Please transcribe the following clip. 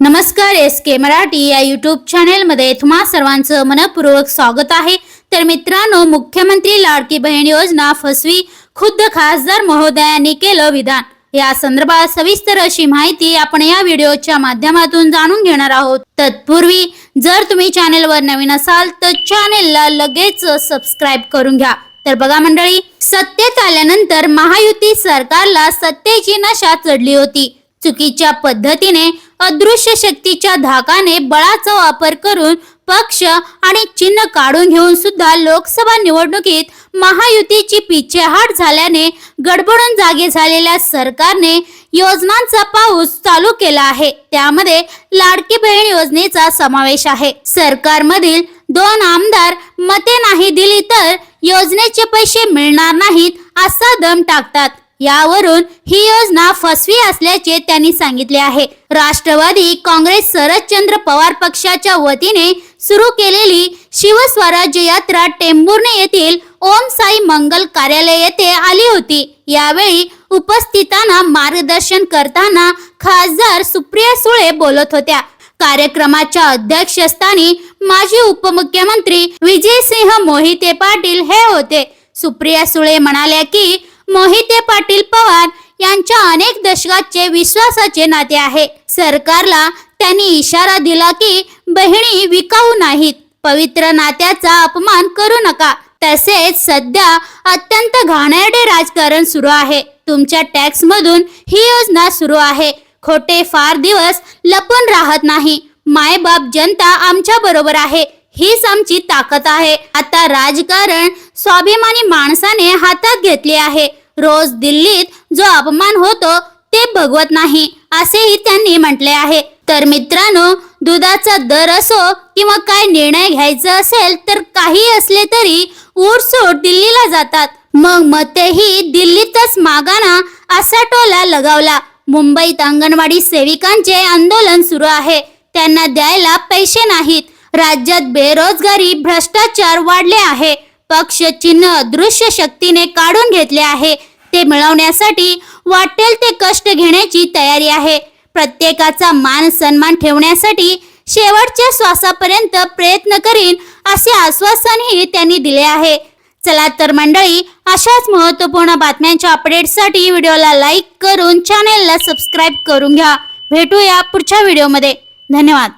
नमस्कार एस के मराठी या युट्यूब चॅनेलमध्ये तुम्हा सर्वांचं मनपूर्वक स्वागत आहे. तर मित्रांनो मुख्यमंत्री लाडकी बहीण योजना फसवी खुद्द खासदार महोदयांनी केलं विधान. या संदर्भात सविस्तर अशी माहिती आपण या व्हिडिओच्या माध्यमातून जाणून घेणार आहोत. तत्पूर्वी जर तुम्ही चॅनेलवर नवीन असाल तर चॅनेलला लगेच सबस्क्राईब करून घ्या. तर बघा मंडळी सत्तेत आल्यानंतर महायुती सरकारला सत्तेची नशा चढली होती. चुकीच्या पद्धतीने अदृश्य शक्तीच्या धाकाने बळाचा वापर करून पक्ष आणि चिन्ह काढून घेऊन सुद्धा लोकसभा निवडणुकीत महायुतीची पिछेहाट झाल्याने गडबडून जागे झालेल्या सरकारने योजनांचा पाऊस चालू केला आहे. त्यामध्ये लाडकी बहीण योजनेचा समावेश आहे. सरकारमधील दोन आमदार मते नाही दिली तर योजनेचे पैसे मिळणार नाहीत असा दम टाकतात. यावरून ही योजना फसवी असल्याचे त्यांनी सांगितले आहे. राष्ट्रवादी काँग्रेस शरदचंद्र पवार पक्षाच्या वतीने सुरू केलेली शिवस्वराज्य यात्रा टेंभुर्णे येथील ओम साई मंगल कार्यालय येथे आली होती. यावेळी उपस्थितांना मार्गदर्शन करताना खासदार सुप्रिया सुळे बोलत होत्या. कार्यक्रमाच्या अध्यक्षस्थानी माजी उपमुख्यमंत्री विजयसिंह मोहिते पाटील हे होते. सुप्रिया सुळे म्हणाल्या की मोहिते पाटील पवार यांच्या अनेक दशकाचे विश्वासाचे नाते आहे. सरकारला त्यांनी इशारा दिला की बहिणी विकाऊ नाहीत. पवित्र नात्याचा अपमान करू नका. तसेच सध्या अत्यंत घाणेरडे राजकारण सुरू आहे. तुमच्या टॅक्स मधून ही योजना सुरू आहे. खोटे फार दिवस लपून राहत नाही. मायबाप जनता आमच्या बरोबर आहे. हीच आमची ताकद आहे. आता राजकारण स्वाभिमानी माणसाने हातात घेतले आहे. रोज दिल्लीत जो अपमान होतो ते भगवत नाही असेही त्यांनी म्हटले आहे. तर मित्रांनो दुधाचा दर असो किंवा काय निर्णय घ्यायचा असेल तर काही असले तरी उठसूट दिल्लीला जातात. मग मतेही दिल्लीतच मागाना असा टोला लगावला. मुंबईत अंगणवाडी सेविकांचे आंदोलन सुरू आहे. त्यांना द्यायला पैसे नाहीत. राज्यात बेरोजगारी भ्रष्टाचार वाढले आहे. पक्ष चिन्ह अदृश्य शक्तीने काढून घेतले आहे. ते मिळवण्यासाठी वाटेल ते कष्ट घेण्याची तयारी आहे. प्रत्येकाचा मान सन्मान ठेवण्यासाठी शेवटच्या श्वासापर्यंत प्रयत्न करीन असे आश्वासनही त्यांनी दिले आहे. चला तर मंडळी अशाच महत्त्वपूर्ण बातम्यांच्या अपडेटसाठी व्हिडिओला लाईक करून चॅनेलला सबस्क्राईब करून घ्या. भेटूया पुढच्या व्हिडिओमध्ये. धन्यवाद.